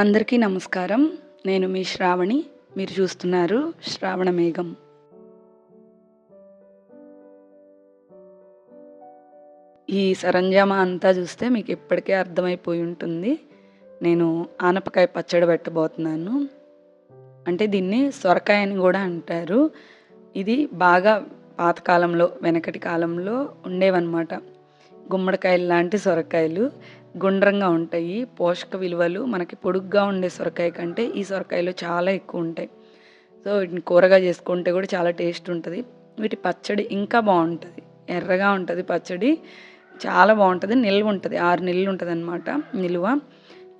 అందరికీ నమస్కారం. నేను మీ శ్రావణి. మీరు చూస్తున్నారు శ్రావణ మేఘం. ఈ సరంజామా అంతా చూస్తే మీకు ఇప్పటికే అర్థమైపోయి ఉంటుంది. నేను ఆనపకాయ పచ్చడి పెట్టబోతున్నాను. అంటే దీన్ని సొరకాయ అని కూడా అంటారు. ఇది బాగా పాతకాలంలో వెనకటి కాలంలో ఉండేవన్నమాట. గుమ్మడికాయలు లాంటి సొరకాయలు. గుండ్రంగా ఉంటాయి. పోషక విలువలు మనకి పొడుగ్గా ఉండే సొరకాయ కంటే ఈ సొరకాయలు చాలా ఎక్కువ ఉంటాయి. సో వీటిని కూరగా చేసుకుంటే కూడా చాలా టేస్ట్ ఉంటుంది. వీటి పచ్చడి ఇంకా బాగుంటుంది. ఎర్రగా ఉంటుంది పచ్చడి. చాలా బాగుంటుంది. నిల్వ ఉంటుంది. ఆరు నెలలు ఉంటుంది అనమాట నిల్వ.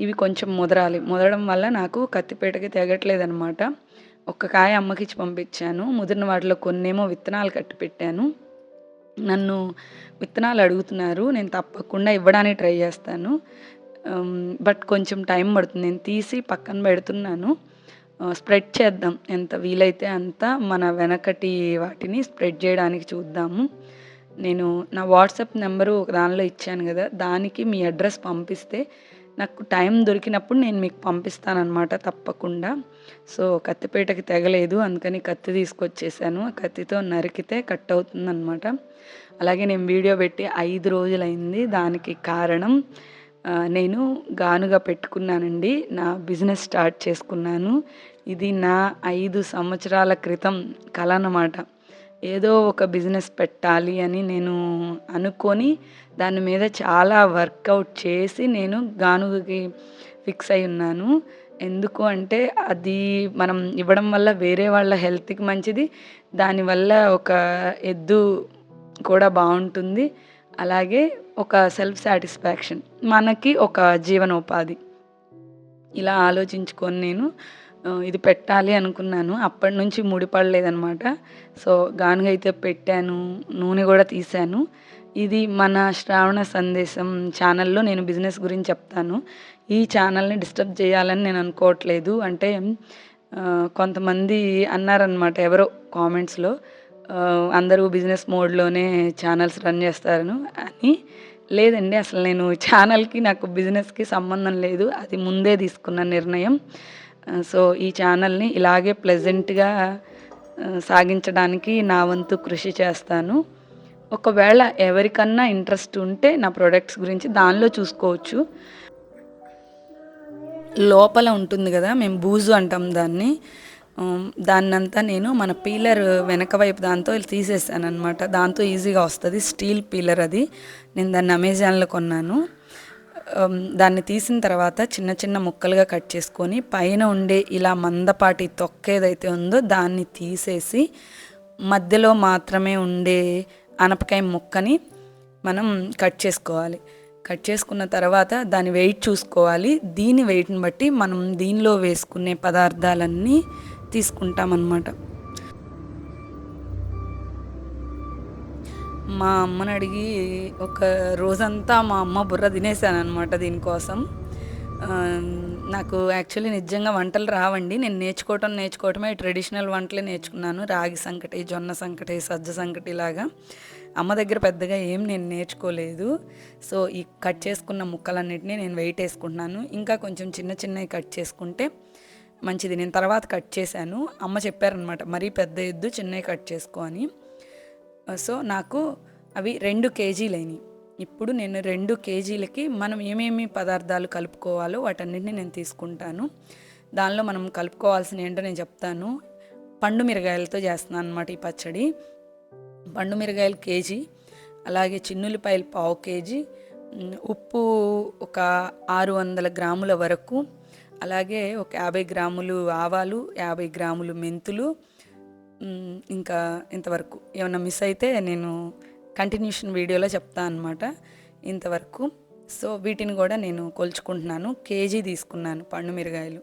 ఇవి కొంచెం ముదరాలి. ముదరడం వల్ల నాకు కత్తిపేటకి తెగట్లేదు అనమాట ఒక్క కాయ అమ్మకిచ్చి పంపించాను. ముదిరిన వాటిలో కొన్నేమో విత్తనాలు కట్టి పెట్టాను. నన్ను విత్తనాలు అడుగుతున్నారు. నేను తప్పకుండా ఇవ్వడానికి ట్రై చేస్తాను. బట్ కొంచెం టైం పడుతుంది. నేను తీసి పక్కన పెడుతున్నాను. స్ప్రెడ్ చేద్దాం. ఎంత వీలైతే అంత మన వెనకటి వాటిని స్ప్రెడ్ చేయడానికి చూద్దాము. నేను నా వాట్సాప్ నెంబరు ఒక దానిలో ఇచ్చాను కదా. దానికి మీ అడ్రస్ పంపిస్తే నాకు టైం దొరికినప్పుడు నేను మీకు పంపిస్తానమాట తప్పకుండా. సో కత్తిపేటకి తెగలేదు. అందుకని కత్తి తీసుకొచ్చేసాను. ఆ కత్తితో నరికితే కట్ అవుతుందన్నమాట. అలాగే నేను వీడియో పెట్టి ఐదు రోజులైంది దానికి కారణం నేను గానుగా పెట్టుకున్నానండి. నా బిజినెస్ స్టార్ట్ చేసుకున్నాను. ఇది నా ఐదు సంవత్సరాల క్రితం కళ అన్నమాట. ఏదో ఒక బిజినెస్ పెట్టాలి అని నేను అనుకొని దాని మీద చాలా వర్కౌట్ చేసి నేను గానుగకి ఫిక్స్ అయి ఉన్నాను. ఎందుకు అంటే అది మనం ఇవ్వడం వల్ల వేరే వాళ్ళ హెల్త్కి మంచిది. దానివల్ల ఒక ఎద్దు కూడా బాగుంటుంది. అలాగే ఒక సెల్ఫ్ సాటిస్ఫాక్షన్ మనకి ఒక జీవనోపాధి. ఇలా ఆలోచించుకొని నేను ఇది పెట్టాలి అనుకున్నాను. అప్పటి నుంచి ముడిపడలేదనమాట సో గానుగ అయితే పెట్టాను నూనె కూడా తీశాను. ఇది మన శ్రావణ సందేశం ఛానల్లో నేను బిజినెస్ గురించి చెప్తాను. ఈ ఛానల్ని డిస్టర్బ్ చేయాలని నేను అనుకోవట్లేదు. అంటే కొంతమంది అన్నారనమాట ఎవరో కామెంట్స్లో. అందరూ బిజినెస్ మోడ్లోనే ఛానల్స్ రన్ చేస్తారను. అని లేదండి అసలు నేను ఛానల్కి నాకు బిజినెస్కి సంబంధం లేదు అది ముందే తీసుకున్న నిర్ణయం. సో ఈ ఛానల్ని ఇలాగే ప్లెజెంట్గా సాగించడానికి నా వంతు కృషి చేస్తాను. ఒకవేళ ఎవరికన్నా ఇంట్రెస్ట్ ఉంటే నా ప్రొడక్ట్స్ గురించి దానిలో చూసుకోవచ్చు. లోపల ఉంటుంది కదా మేము బూజు అంటాం దాన్ని. దాన్నంతా నేను మన పీలర్ వెనక వైపు దాంతో తీసేసాను అనమాట దాంతో ఈజీగా వస్తుంది స్టీల్ పీలర్ అది. నేను దాన్ని అమెజాన్లో కొన్నాను. దాన్ని తీసిన తర్వాత చిన్న చిన్న ముక్కలుగా కట్ చేసుకొని పైన ఉండే ఇలా మందపాటి తొక్క ఏదైతే ఉందో దాన్ని తీసేసి మధ్యలో మాత్రమే ఉండే అనపకాయ ముక్కని మనం కట్ చేసుకోవాలి. కట్ చేసుకున్న తర్వాత దాని వెయిట్ చూసుకోవాలి. దీని వెయిట్ని బట్టి మనం దీనిలో వేసుకునే పదార్థాలన్నీ తీసుకుంటామన్నమాట. మా అమ్మని అడిగి ఒక రోజంతా మా అమ్మ బుర్ర తినేసాను అనమాట దీనికోసం నాకు యాక్చువల్లీ నిజంగా వంటలు రావండి. నేను నేర్చుకోవటం నేర్చుకోవటమే ట్రెడిషనల్ వంటలే నేర్చుకున్నాను. రాగి సంకటి జొన్న సంకటి సజ్జ సంకటి లాగా. అమ్మ దగ్గర పెద్దగా ఏం నేను నేర్చుకోలేదు. సో ఈ కట్ చేసుకున్న ముక్కలన్నిటినీ నేను వెయిట్ వేసుకుంటున్నాను. ఇంకా కొంచెం చిన్న చిన్నవి కట్ చేసుకుంటే మంచిది. నేను తర్వాత కట్ చేశాను. అమ్మ చెప్పారనమాట మరీ పెద్ద ఎద్దు చిన్నవి కట్ చేసుకో అని. సో నాకు అవి రెండు కేజీలైనవి ఇప్పుడు నేను రెండు కేజీలకి మనం ఏమేమి పదార్థాలు కలుపుకోవాలో వాటన్నిటిని నేను తీసుకుంటాను. దానిలో మనం కలుపుకోవాల్సిన ఏంటో నేను చెప్తాను. పండు మిరగాయలతో చేస్తున్నాను అనమాట ఈ పచ్చడి. పండు మిరగాయలు కేజీ అలాగే చిన్నులపాయలు పావు కేజీ ఉప్పు ఒక ఆరు వందల గ్రాముల వరకు అలాగే ఒక యాభై గ్రాములు ఆవాలు యాభై గ్రాములు మెంతులు ఇంకా ఇంతవరకు. ఏమన్నా మిస్ అయితే నేను కంటిన్యూషన్ వీడియోలో చెప్తాను అనమాట ఇంతవరకు. సో వీటిని కూడా నేను కొలుచుకుంటున్నాను. కేజీ తీసుకున్నాను పండు మిరగాయలు.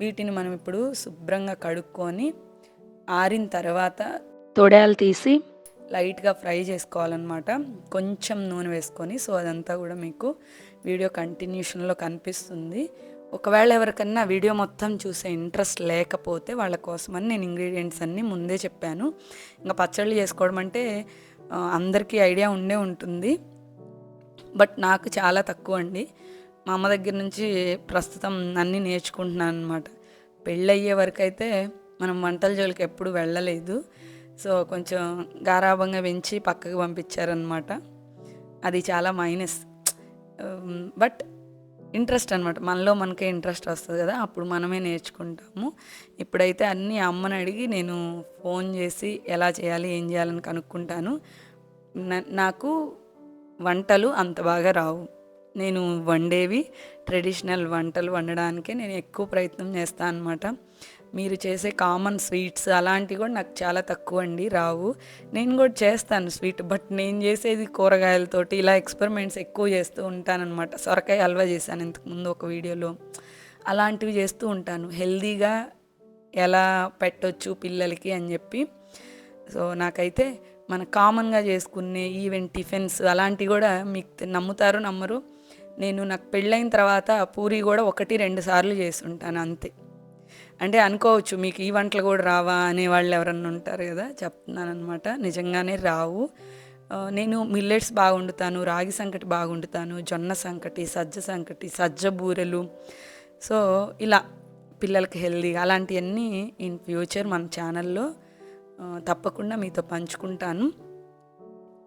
వీటిని మనం ఇప్పుడు శుభ్రంగా కడుక్కొని ఆరిన తర్వాత తొడయాలు తీసి లైట్గా ఫ్రై చేసుకోవాలన్నమాట. కొంచెం నూనె వేసుకొని సో అదంతా కూడా మీకు వీడియో కంటిన్యూషన్లో కనిపిస్తుంది. ఒకవేళ ఎవరికన్నా వీడియో మొత్తం చూసే ఇంట్రెస్ట్ లేకపోతే వాళ్ళ కోసమని నేను ఇంగ్రీడియంట్స్ అన్నీ ముందే చెప్పాను. ఇంకా పచ్చళ్ళు చేసుకోవడం అంటే అందరికీ ఐడియా ఉండే ఉంటుంది. బట్ నాకు చాలా తక్కువ అండి. మా అమ్మ దగ్గర నుంచి ప్రస్తుతం అన్నీ నేర్చుకుంటున్నాను అనమాట పెళ్ళయ్యే వరకు అయితే మనం వంటల జోలికి ఎప్పుడు వెళ్ళలేదు. సో కొంచెం గారాభంగా పెంచి పక్కకు పంపించారనమాట అది చాలా మైనస్. బట్ ఇంట్రెస్ట్ అనమాట మనలో మనకే ఇంట్రెస్ట్ వస్తుంది కదా అప్పుడు మనమే నేర్చుకుంటాము. ఇప్పుడైతే అన్నీ అమ్మని అడిగి నేను ఫోన్ చేసి ఎలా చేయాలి ఏం చేయాలని కనుక్కుంటాను. నాకు వంటలు అంత బాగా రావు. నేను వండేవి ట్రెడిషనల్ వంటలు వండడానికే నేను ఎక్కువ ప్రయత్నం చేస్తాను అనమాట మీరు చేసే కామన్ స్వీట్స్ అలాంటివి కూడా నాకు చాలా తక్కువ అండి రావు. నేను కూడా చేస్తాను స్వీట్ బట్ నేను చేసేది కూరగాయలతోటి ఇలా ఎక్స్పెరిమెంట్స్ ఎక్కువ చేస్తూ ఉంటానన్నమాట. సొరకాయ హల్వా చేశాను ఇంతకుముందు ఒక వీడియోలో. అలాంటివి చేస్తూ ఉంటాను. హెల్దీగా ఎలా పెట్టొచ్చు పిల్లలకి అని చెప్పి. సో నాకైతే మన కామన్గా చేసుకునే ఈవెన్ టిఫిన్స్ అలాంటివి కూడా మీకు నమ్ముతారు నమ్మరు నేను నాకు పెళ్ళైన తర్వాత పూరి కూడా ఒకటి రెండు సార్లు చేస్తుంటాను అంతే. అంటే అనుకోవచ్చు మీకు ఈ వంటలు కూడా రావా? అనే వాళ్ళు ఎవరన్నా ఉంటారు కదా చెప్తున్నాను అనమాట నిజంగానే రావు. నేను మిల్లెట్స్ బాగుండుతాను రాగి సంకటి బాగుండుతాను జొన్న సంకటి సజ్జ సంకటి సజ్జ బూరెలు. సో ఇలా పిల్లలకి హెల్దీగా అలాంటివన్నీ ఇన్ ఫ్యూచర్ మన ఛానల్లో తప్పకుండా మీతో పంచుకుంటాను.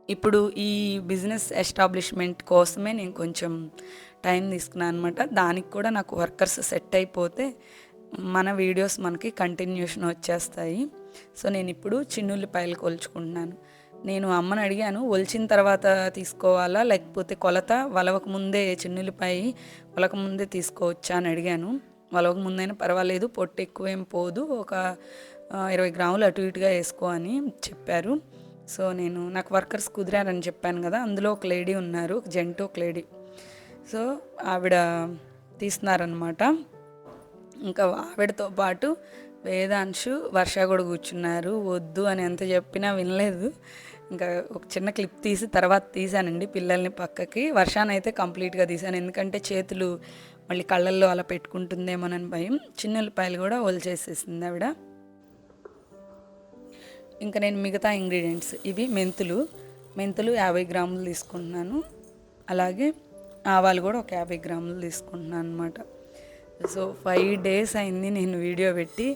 ఇప్పుడు ఈ బిజినెస్ ఎస్టాబ్లిష్మెంట్ కోసమే నేను కొంచెం టైం తీసుకున్నాను అనమాట దానికి కూడా నాకు వర్కర్స్ సెట్ అయిపోతే మన వీడియోస్ మనకి కంటిన్యూషన్ వచ్చేస్తాయి. సో నేను ఇప్పుడు చిన్నుల్లిపాయలు కొలుచుకుంటున్నాను. నేను అమ్మని అడిగాను ఒలిచిన తర్వాత తీసుకోవాలా? లేకపోతే కొలత? వలవక ముందే చిన్నుల్లిపాయ వలక ముందే తీసుకోవచ్చా? అని అడిగాను. వలవక ముందైనా పర్వాలేదు పొట్టు ఎక్కువేం పోదు ఒక ఇరవై గ్రాములు అటు ఇటుగా వేసుకో అని చెప్పారు. సో నేను నాకు వర్కర్స్ కుదిరారని చెప్పాను కదా అందులో ఒక లేడీ ఉన్నారు ఒక ఒక లేడీ. సో ఆవిడ తీస్తున్నారనమాట ఇంకా ఆవిడతో పాటు వేదాంశు వర్ష కూడా కూర్చున్నారు. వద్దు అని ఎంత చెప్పినా వినలేదు. ఇంకా ఒక చిన్న క్లిప్ తీసి తర్వాత తీశానండి పిల్లల్ని పక్కకి. వర్షాన్ని అయితే కంప్లీట్గా తీసాను ఎందుకంటే చేతులు మళ్ళీ కళ్ళల్లో అలా పెట్టుకుంటుందేమోనని భయం. చిన్న ఉల్లిపాయలు కూడా ఒలిచేసేసింది ఆవిడ. ఇంకా నేను మిగతా ఇంగ్రీడియంట్స్ ఇవి మెంతులు. మెంతులు యాభై గ్రాములు తీసుకుంటున్నాను. అలాగే ఆవాలు కూడా ఒక యాభై గ్రాములు తీసుకుంటున్నాను అనమాట సో ఫైవ్ డేస్ అయింది నేను వీడియో పెట్టి.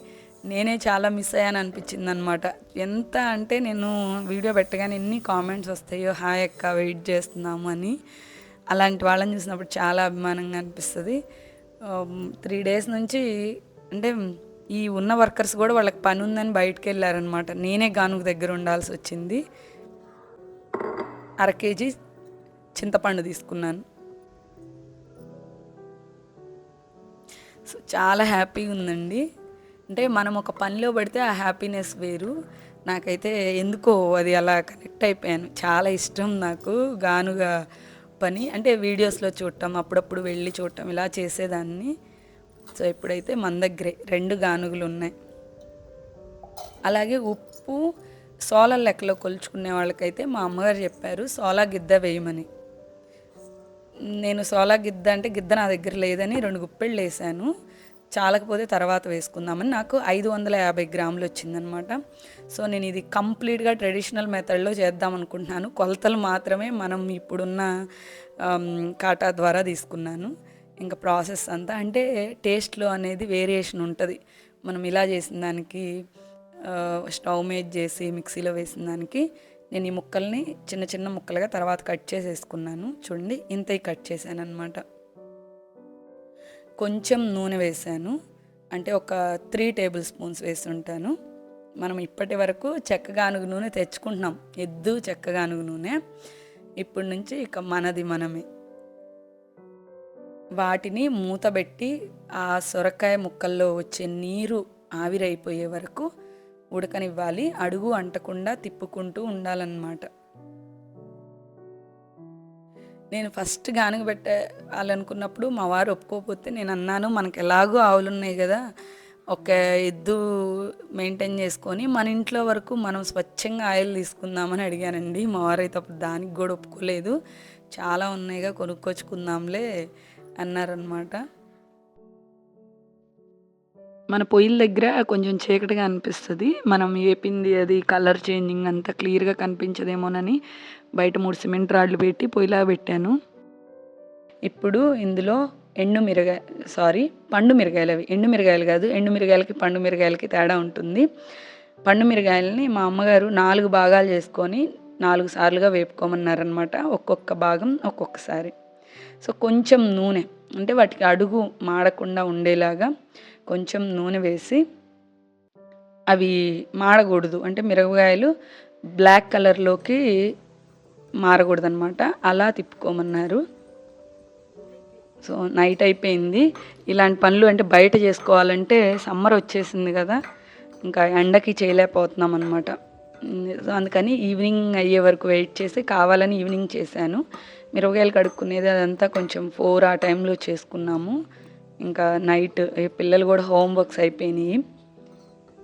నేనే చాలా మిస్ అయ్యాను అనిపించింది అనమాట ఎంత అంటే నేను వీడియో పెట్టగానే ఎన్ని కామెంట్స్ వస్తాయో హాయ్ అక్క వెయిట్ చేస్తున్నాము అని. అలాంటి వాళ్ళని చూసినప్పుడు చాలా అభిమానంగా అనిపిస్తుంది. త్రీ um, డేస్ నుంచి అంటే ఈ ఉన్న వర్కర్స్ కూడా వాళ్ళకి పని ఉందని బయటకు వెళ్ళారనమాట నేనే గానుకు దగ్గర ఉండాల్సి వచ్చింది. అర కేజీ చింతపండు తీసుకున్నాను. చాలా హ్యాపీగా ఉందండి. అంటే మనం ఒక పనిలో పడితే ఆ హ్యాపీనెస్ వేరు. నాకైతే ఎందుకో అది అలా కనెక్ట్ అయిపోయాను. చాలా ఇష్టం నాకు గానుగా పని. అంటే వీడియోస్లో చూడటం అప్పుడప్పుడు వెళ్ళి చూడటం ఇలా చేసేదాన్ని. సో ఇప్పుడైతే మన దగ్గరే రెండు గానుగులు ఉన్నాయి. అలాగే ఉప్పు సోల లెక్కలో కొలుచుకునే వాళ్ళకైతే మా అమ్మగారు చెప్పారు సోలా గిద్ద వేయమని. నేను సోలా గిద్ద అంటే గిద్ద నా దగ్గర లేదని రెండు గుప్పెళ్ళు వేసాను. చాలకపోతే తర్వాత వేసుకుందామని నాకు ఐదు వందల యాభై గ్రాములు వచ్చిందనమాట. సో నేను ఇది కంప్లీట్గా ట్రెడిషనల్ మెథడ్లో చేద్దాం అనుకుంటున్నాను. కొలతలు మాత్రమే మనం ఇప్పుడున్న కాటా ద్వారా తీసుకున్నాను. ఇంకా ప్రాసెస్ అంతా అంటే టేస్ట్లో అనేది వేరియేషన్ ఉంటుంది. మనం ఇలా చేసిన దానికి స్టవ్ మీద చేసి మిక్సీలో వేసిన దానికి నేను ఈ ముక్కల్ని చిన్న చిన్న ముక్కలుగా తర్వాత కట్ చేసేసుకున్నాను. చూడండి ఇంతవి కట్ చేశాను అనమాట కొంచెం నూనె వేసాను. అంటే ఒక త్రీ టేబుల్ స్పూన్స్ వేసి ఉంటాను మనం ఇప్పటి వరకు చెక్కగానుగు నూనె తెచ్చుకుంటున్నాం. ఎద్దు చెక్కగానుగు నూనె. ఇప్పటి నుంచి ఇక మనది మనమే. వాటిని మూతబెట్టి ఆ సొరకాయ ముక్కల్లో వచ్చే నీరు ఆవిరైపోయే వరకు ఉడకనివ్వాలి. అడుగు అంటకుండా తిప్పుకుంటూ ఉండాలన్నమాట. నేను ఫస్ట్ గానుగ పెట్టాలనుకున్నప్పుడు మా వారు ఒప్పుకోకపోతే నేను అన్నాను మనకి ఎలాగో ఆవులు ఉన్నాయి కదా ఒక ఎద్దు మెయింటైన్ చేసుకొని మన ఇంట్లో వరకు మనం స్వచ్ఛంగా ఆయిల్ తీసుకుందామని అడిగానండి. మా వారు అయితే అప్పుడు దానికి కూడా ఒప్పుకోలేదు. చాలా ఉన్నాయిగా కొనుక్కొచ్చుకుందాంలే అన్నారనమాట మన పొయ్యిల దగ్గర కొంచెం చీకటిగా అనిపిస్తుంది. మనం ఏపింది అది కలర్ చేంజింగ్ అంతా క్లియర్గా కనిపించదేమోనని బయట మూడు సిమెంట్ రాళ్ళు పెట్టి పొయ్యిలా పెట్టాను. ఇప్పుడు ఇందులో ఎండు మిరగాయ సారీ పండు మిరగాయలు అవి. ఎండు మిరగాయలు కాదు ఎండు మిరగాయలకి పండు మిరగాయలకి తేడా ఉంటుంది. పండు మిరగాయలని మా అమ్మగారు నాలుగు భాగాలు చేసుకొని నాలుగు సార్లుగా వేపుకోమన్నారనమాట ఒక్కొక్క భాగం ఒక్కొక్కసారి. సో కొంచెం నూనె అంటే వాటికి అడుగు మాడకుండా ఉండేలాగా కొంచెం నూనె వేసి అవి మాడకూడదు. అంటే మిరపకాయలు బ్లాక్ కలర్లోకి మారకూడదనమాట అలా తిప్పుకోమన్నారు. సో నైట్ అయిపోయింది. ఇలాంటి పనులు అంటే బయట చేసుకోవాలంటే సమ్మర్ వచ్చేసింది కదా. ఇంకా ఎండకి చేయలేకపోతున్నాం అనమాట సో అందుకని ఈవినింగ్ అయ్యే వరకు వెయిట్ చేసి కావాలని ఈవినింగ్ చేశాను. మిరపకాయలు కడుక్కునేది అదంతా కొంచెం ఫోర్ ఆ టైంలో చేసుకున్నాము. ఇంకా నైట్ పిల్లలు కూడా హోంవర్క్స్ అయిపోయినాయి.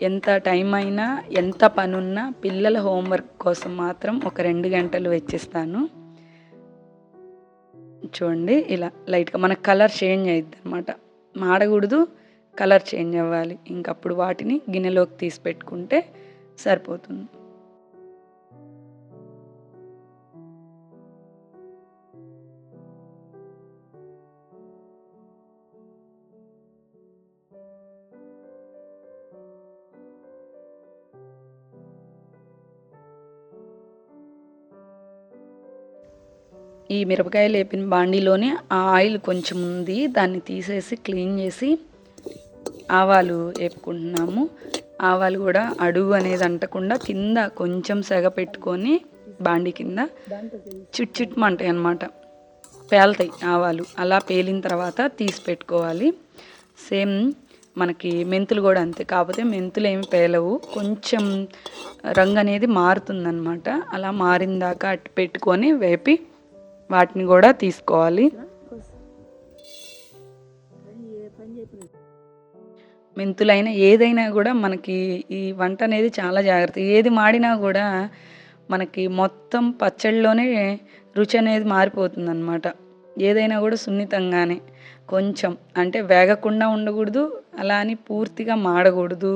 ఎంత టైం అయినా ఎంత పనున్నా పిల్లల హోంవర్క్ కోసం మాత్రం ఒక రెండు గంటలు వెచ్చిస్తాను. చూడండి ఇలా లైట్గా మనకు కలర్ చేంజ్ అయ్యిద్ది అనమాట మాడకూడదు కలర్ చేంజ్ అవ్వాలి. ఇంకప్పుడు వాటిని గిన్నెలోకి తీసి పెట్టుకుంటే సరిపోతుంది. ఈ మిరపకాయలు వేపిన బాండీలోనే ఆ ఆయిల్ కొంచెం ఉంది. దాన్ని తీసేసి క్లీన్ చేసి ఆవాలు వేపుకుంటున్నాము. ఆవాలు కూడా అడుగు అనేది అంటకుండా కింద కొంచెం సెగ పెట్టుకొని బాండీ కింద చిట్ చిట్మంటాయి అనమాట పేలుతాయి ఆవాలు. అలా పేలిన తర్వాత తీసి పెట్టుకోవాలి. సేమ్ మనకి మెంతులు కూడా అంతే. కాకపోతే మెంతులు ఏమి పేలవు. కొంచెం రంగు అనేది మారుతుందన్నమాట. అలా మారిందాక అట్టు పెట్టుకొని వేపి వాటిని కూడా తీసుకోవాలి. మెంతులైన ఏదైనా కూడా మనకి ఈ వంట అనేది చాలా జాగ్రత్త ఏది మాడినా కూడా మనకి మొత్తం పచ్చడిలోనే రుచి అనేది మారిపోతుంది అనమాట ఏదైనా కూడా సున్నితంగానే కొంచెం అంటే వేగకుండా ఉండకూడదు అలా అని పూర్తిగా మాడకూడదు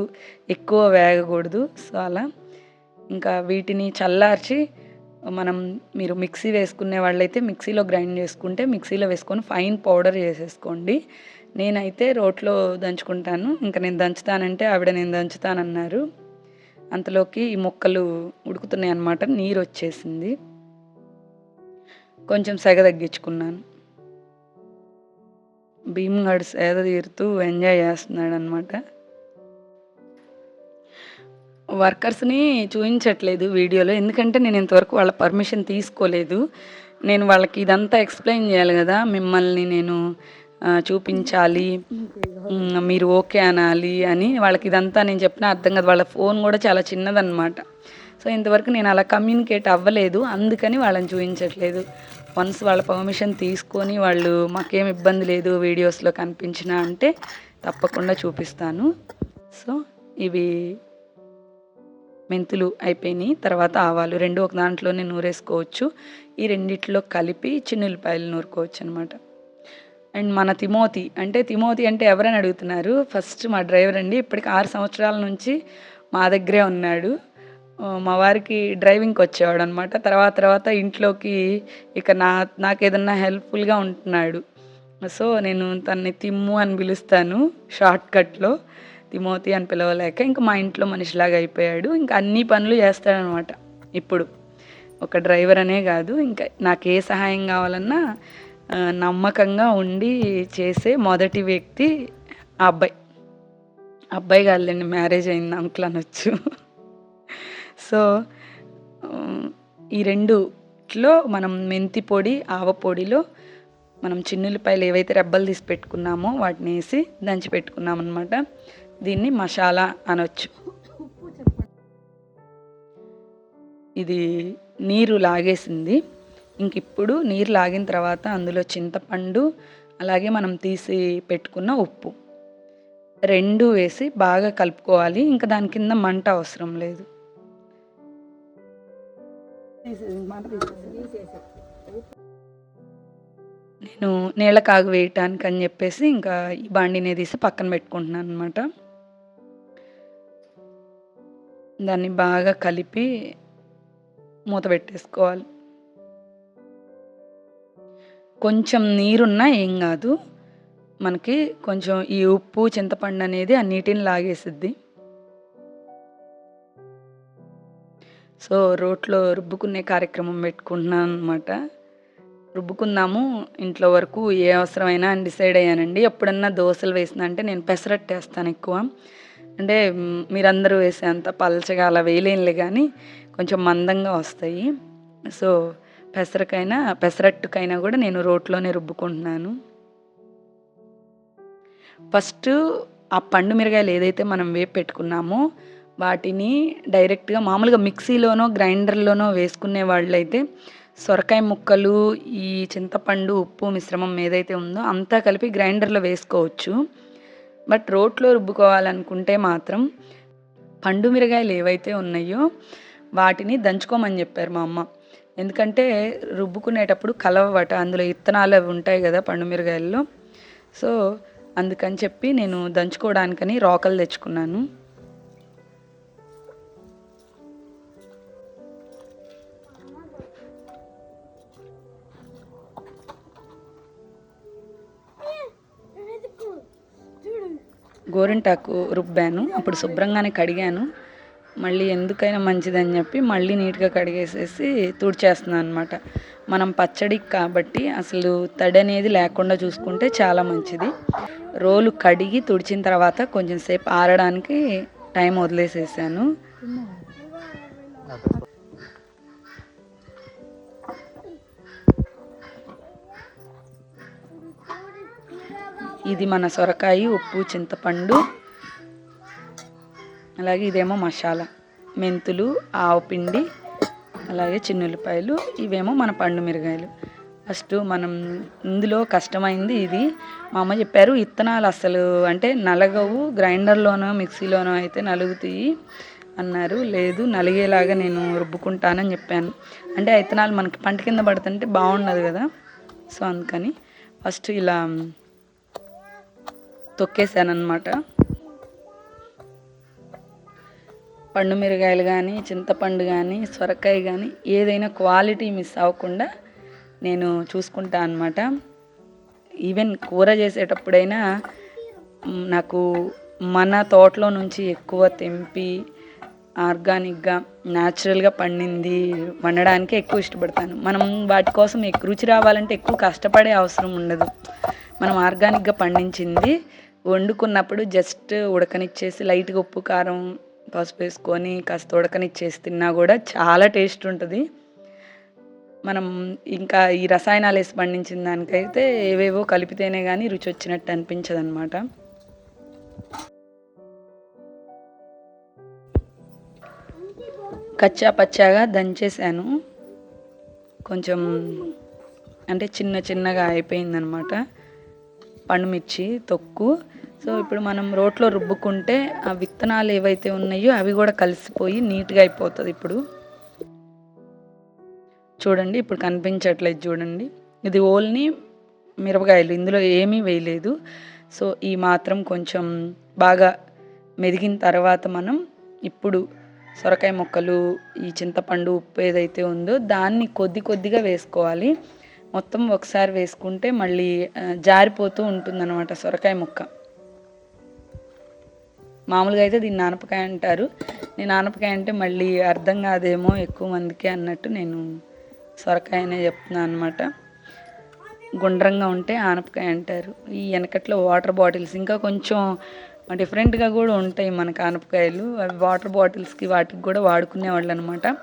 ఎక్కువ వేగకూడదు. సో అలా ఇంకా వీటిని చల్లార్చి మనం మీరు మిక్సీ వేసుకునే వాళ్ళైతే మిక్సీలో గ్రైండ్ చేసుకుంటే మిక్సీలో వేసుకొని ఫైన్ పౌడర్ చేసేసుకోండి. నేనైతే రోట్లో దంచుకుంటాను. ఇంకా నేను దంచుతానంటే ఆవిడ నేను దంచుతానన్నారు. అంతలోకి ఈ మొక్కలు ఉడుకుతున్నాయి అన్నమాట నీరు వచ్చేసింది. కొంచెం సెగ తగ్గించుకున్నాను. భీమ్గఢ్ సేద తీరుతూ ఎంజాయ్ చేస్తున్నాడు అనమాట వర్కర్స్ని చూపించట్లేదు వీడియోలో. ఎందుకంటే నేను ఇంతవరకు వాళ్ళ పర్మిషన్ తీసుకోలేదు. నేను వాళ్ళకి ఇదంతా ఎక్స్ప్లెయిన్ చేయాలి కదా. మిమ్మల్ని నేను చూపించాలి. మీరు ఓకే అనాలి అని వాళ్ళకి ఇదంతా నేను చెప్పిన అర్థం కదా. వాళ్ళ ఫోన్ కూడా చాలా చిన్నదన్నమాట. సో ఇంతవరకు నేను అలా కమ్యూనికేట్ అవ్వలేదు. అందుకని వాళ్ళని చూపించట్లేదు వన్స్ వాళ్ళ పర్మిషన్ తీసుకొని వాళ్ళు మాకేం ఇబ్బంది లేదు వీడియోస్లో కనిపించిన అంటే తప్పకుండా చూపిస్తాను. సో ఇవి మెంతులు అయిపోయినాయి. తర్వాత ఆవాలు రెండు ఒక దాంట్లోనే నూరేసుకోవచ్చు. ఈ రెండిట్లో కలిపి చిన్నుల్లిపాయలు నూరుకోవచ్చు అనమాట అండ్ మన తిమోతి అంటే తిమోతి అంటే ఎవరని అడుగుతున్నారు? ఫస్ట్ మా డ్రైవర్ అండి. ఇప్పటికి ఆరు సంవత్సరాల నుంచి మా దగ్గరే ఉన్నాడు. మా వారికి డ్రైవింగ్కి వచ్చేవాడు అనమాట తర్వాత తర్వాత ఇంట్లోకి ఇక నా నాకు ఏదన్నా హెల్ప్ఫుల్గా ఉంటున్నాడు. సో నేను తన్ని తిమ్ము అని పిలుస్తాను షార్ట్ కట్లో తిమోతి అని పిలవలేక ఇంకా మా ఇంట్లో మనిషిలాగా అయిపోయాడు. ఇంకా అన్ని పనులు చేస్తాడనమాట. ఇప్పుడు ఒక డ్రైవర్ అనే కాదు ఇంకా నాకు ఏ సహాయం కావాలన్నా నమ్మకంగా ఉండి చేసే మొదటి వ్యక్తి ఆ అబ్బాయి. అబ్బాయి కాదులేండి మ్యారేజ్ అయింది అంకుల్ అనొచ్చు. సో ఈ రెండులో మనం మెంతి పొడి ఆవ పొడిలో మనం చిన్నులపాయలు ఏవైతే రెబ్బలు తీసి పెట్టుకున్నామో వాటిని వేసి దంచి పెట్టుకున్నాం అనమాట దీన్ని మసాలా అనొచ్చు. ఇది నీరు లాగేసింది. ఇంక ఇప్పుడు నీరు లాగిన తర్వాత అందులో చింతపండు అలాగే మనం తీసి పెట్టుకున్న ఉప్పు. రెండు వేసి బాగా కలుపుకోవాలి. ఇంకా దాని కింద మంట అవసరం లేదు. నేను నీళ్ళ కాగు వేయటానికి అని చెప్పేసి ఇంకా ఈ బాండినే తీసి పక్కన పెట్టుకుంటున్నాను అనమాట దాన్ని బాగా కలిపి మూత పెట్టేసుకోవాలి. కొంచెం నీరున్నా ఏం కాదు. మనకి కొంచెం ఈ ఉప్పు చింతపండు అనేది ఆ నీటిని లాగేసిద్ది. సో రోట్లో రుబ్బుకునే కార్యక్రమం పెట్టుకుంటున్నాను అనమాట రుబ్బుకుందాము ఇంట్లో వరకు ఏ అవసరమైనా అని డిసైడ్ అయ్యానండి. ఎప్పుడన్నా దోశలు వేసినా అంటే నేను పెసరట్టు వేస్తాను ఎక్కువ. అంటే మీరందరూ వేసేంత పలచగా అలా వేయలేనులే కానీ కొంచెం మందంగా వస్తాయి. సో పెసరకైనా పెసరట్టుకైనా కూడా నేను రోట్లోనే రుబ్బుకుంటున్నాను. ఫస్ట్ ఆ పండు మిరగాయలు ఏదైతే మనం వేపు పెట్టుకున్నామో వాటిని డైరెక్ట్గా మామూలుగా మిక్సీలోనో గ్రైండర్లోనో వేసుకునే వాళ్ళైతే సొరకాయ ముక్కలు ఈ చింతపండు ఉప్పు మిశ్రమం ఏదైతే ఉందో అంతా కలిపి గ్రైండర్లో వేసుకోవచ్చు. బట్ రోట్లో రుబ్బుకోవాలనుకుంటే మాత్రం పండు మిరగాయలు ఏవైతే ఉన్నాయో వాటిని దంచుకోమని చెప్పారు మా అమ్మ. ఎందుకంటే రుబ్బుకునేటప్పుడు కలవట అందులో ఇత్తనాలు అవి ఉంటాయి కదా పండు మిరగాయల్లో. సో అందుకని చెప్పి నేను దంచుకోవడానికని రోకలు తెచ్చుకున్నాను. గోరింటాకు రుబ్బాను. అప్పుడు శుభ్రంగానే కడిగాను. మళ్ళీ ఎందుకైనా మంచిదని చెప్పి మళ్ళీ నీట్గా కడిగేసేసి తుడిచేస్తున్నాను అనమాట మనం పచ్చడి కాబట్టి అసలు తడి అనేది లేకుండా చూసుకుంటే చాలా మంచిది. రోలు కడిగి తుడిచిన తర్వాత కొంచెం సేపు ఆరడానికి టైం వదిలేసేసాను. ఇది మన సొరకాయ ఉప్పు చింతపండు. అలాగే ఇదేమో మసాలా. మెంతులు ఆవు పిండి అలాగే చిన్నుల్లిపాయలు ఇవేమో మన పండు మిరగాయలు. ఫస్ట్ మనం ఇందులో కష్టమైంది ఇది. మా అమ్మ చెప్పారు ఇత్తనాలు అసలు అంటే నలగవు. గ్రైండర్లోనో మిక్సీలోనో అయితే నలుగుతాయి అన్నారు. లేదు నలిగేలాగా నేను రుబ్బుకుంటానని చెప్పాను. అంటే ఆ ఇత్తనాలు మనకి పంట కింద పడుతుంటే బాగుండదు కదా. సో అందుకని ఫస్ట్ ఇలా తొక్కేసాను పండు మిరగాయలు కానీ చింతపండు కానీ సొరకాయ కానీ ఏదైనా క్వాలిటీ మిస్ అవ్వకుండా నేను చూసుకుంటా అనమాట ఈవెన్ కూర చేసేటప్పుడైనా నాకు మన తోటలో నుంచి ఎక్కువ తెంపి ఆర్గానిక్గా న్యాచురల్గా పండింది వండడానికే ఎక్కువ ఇష్టపడతాను. మనం వాటి కోసం ఎక్కువ రుచి రావాలంటే ఎక్కువ కష్టపడే అవసరం ఉండదు. మనం ఆర్గానిక్గా పండించింది వండుకున్నప్పుడు జస్ట్ ఉడకనిచ్చేసి లైట్గా ఉప్పు కారం పసుపు వేసుకొని కాస్త ఉడకనిచ్చేసి తిన్నా కూడా చాలా టేస్ట్ ఉంటుంది. మనం ఇంకా ఈ రసాయనాలు వేసి పండించిన దానికైతే ఏవేవో కలిపితేనే కానీ రుచి వచ్చినట్టు అనిపించదు అనమాట కచ్చా పచ్చాగా దంచేసాను. కొంచెం అంటే చిన్న చిన్నగా అయిపోయిందనమాట పండుమిర్చి తొక్కు. సో ఇప్పుడు మనం రోట్లో రుబ్బుకుంటే ఆ విత్తనాలు ఏవైతే ఉన్నాయో అవి కూడా కలిసిపోయి నీట్గా అయిపోతుంది ఇప్పుడు. చూడండి ఇప్పుడు కనిపించట్లేదు చూడండి. ఇది ఓన్లీ మిరపకాయలు ఇందులో ఏమీ వేయలేదు. సో ఈ మాత్రం కొంచెం బాగా మెదిగిన తర్వాత మనం ఇప్పుడు సొరకాయ ముక్కలు ఈ చింతపండు ఉప్పు ఏదైతే ఉందో దాన్ని కొద్ది కొద్దిగా వేసుకోవాలి. మొత్తం ఒకసారి వేసుకుంటే మళ్ళీ జారిపోతూ ఉంటుందన్నమాట సొరకాయ ముక్క. మామూలుగా అయితే దీన్ని ఆనపకాయ అంటారు. నేను ఆనపకాయ అంటే మళ్ళీ అర్థం కాదేమో ఎక్కువ మందికి అన్నట్టు నేను సొరకాయ అనే చెప్తున్నాను అనమాట గుండ్రంగా ఉంటే ఆనపకాయ అంటారు. ఈ వెనకట్లో వాటర్ బాటిల్స్. ఇంకా కొంచెం డిఫరెంట్గా కూడా ఉంటాయి మన కానపకాయలు. అవి వాటర్ బాటిల్స్కి వాటికి కూడా వాడుకునేవాళ్ళు అనమాట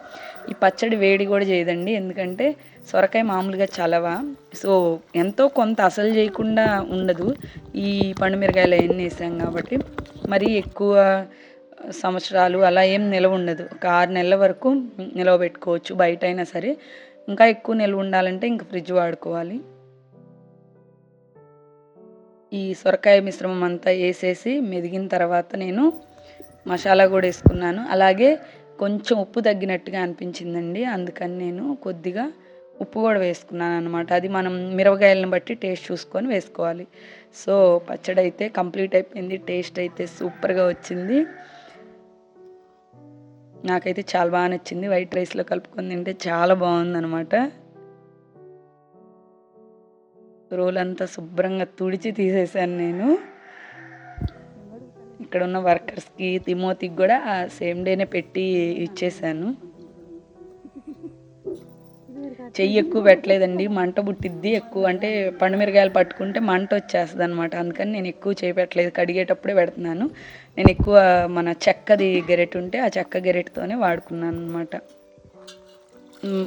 ఈ పచ్చడి వేడి కూడా చేయదండి. ఎందుకంటే సొరకాయ మామూలుగా చలవ. సో ఎంతో కొంత అసలు చేయకుండా ఉండదు. ఈ పండుమిరకాయలు అవన్నీ వేసాం కాబట్టి. మరీ ఎక్కువ సంవత్సరాలు అలా ఏం నిలవ ఉండదు. ఒక ఆరు నెలల వరకు నిలవ పెట్టుకోవచ్చు. బయట అయినా సరే. ఇంకా ఎక్కువ నిల్వ ఉండాలంటే ఇంకా ఫ్రిడ్జ్ వాడుకోవాలి. ఈ సొరకాయ మిశ్రమం అంతా వేసేసి మెదిగిన తర్వాత నేను మసాలా కూడా వేసుకున్నాను. అలాగే కొంచెం ఉప్పు తగ్గినట్టుగా అనిపించిందండి. అందుకని నేను కొద్దిగా ఉప్పు కూడా వేసుకున్నాను అనమాట అది మనం మిరపకాయలను బట్టి టేస్ట్ చూసుకొని వేసుకోవాలి. సో పచ్చడి అయితే కంప్లీట్ అయిపోయింది. టేస్ట్ అయితే సూపర్గా వచ్చింది. నాకైతే చాలా బాగా నచ్చింది. వైట్ రైస్లో కలుపుకొని తింటే చాలా బాగుందనమాట రోల్ అంతా శుభ్రంగా తుడిచి తీసేసాను నేను. ఇక్కడ ఉన్న వర్కర్స్కి తిమోతికి కూడా సేమ్ డేనే పెట్టి ఇచ్చేసాను చెయ్యి ఎక్కువ పెట్టలేదండి మంట పుట్టిద్ది ఎక్కువ. అంటే పండుమిరకాయలు పట్టుకుంటే మంట వచ్చేస్తుంది అనమాట అందుకని నేను ఎక్కువ చేయి పెట్టలేదు కడిగేటప్పుడే పెడుతున్నాను. నేను ఎక్కువ మన చెక్కది గెరెట్ ఉంటే ఆ చెక్క గెరెట్తోనే వాడుకున్నాను అనమాట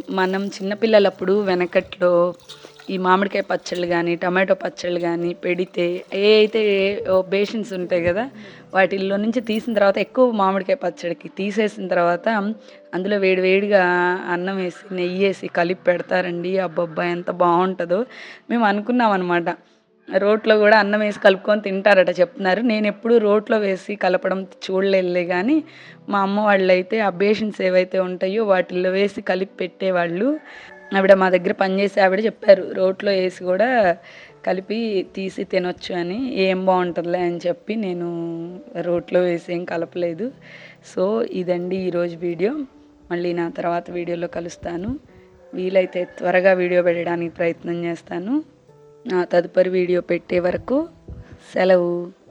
మనం చిన్నపిల్లలప్పుడు వెనకట్లో ఈ మామిడికాయ పచ్చళ్ళు కానీ టమాటో పచ్చళ్ళు కానీ పెడితే ఏ అయితే బేషన్స్ ఉంటాయి కదా వాటిల్లో నుంచి తీసిన తర్వాత ఎక్కువ మామిడికాయ పచ్చడికి తీసేసిన తర్వాత అందులో వేడి వేడిగా అన్నం వేసి నెయ్యి వేసి కలిపి పెడతారండి. అబ్బబ్బా ఎంత బాగుంటుందో. మేము అనుకున్నాం అనమాట రోట్లో కూడా అన్నం వేసి కలుపుకొని తింటారట చెప్తున్నారు. నేను ఎప్పుడు రోట్లో వేసి కలపడం చూడలేదులే కానీ మా అమ్మ వాళ్ళు అయితే ఆ బేషన్స్ ఏవైతే ఉంటాయో వాటిల్లో వేసి కలిపి పెట్టేవాళ్ళు. ఆవిడ మా దగ్గర పనిచేసి ఆవిడ చెప్పారు రోట్లో వేసి కూడా కలిపి తీసి తినొచ్చు అని ఏం బాగుంటుందిలే అని చెప్పి నేను రోట్లో వేసి ఏం కలపలేదు. సో ఇదండి ఈరోజు వీడియో. మళ్ళీ నా తర్వాత వీడియోలో కలుస్తాను. వీలైతే త్వరగా వీడియో పెట్టడానికి ప్రయత్నం చేస్తాను. నా తదుపరి వీడియో పెట్టే వరకు సెలవు.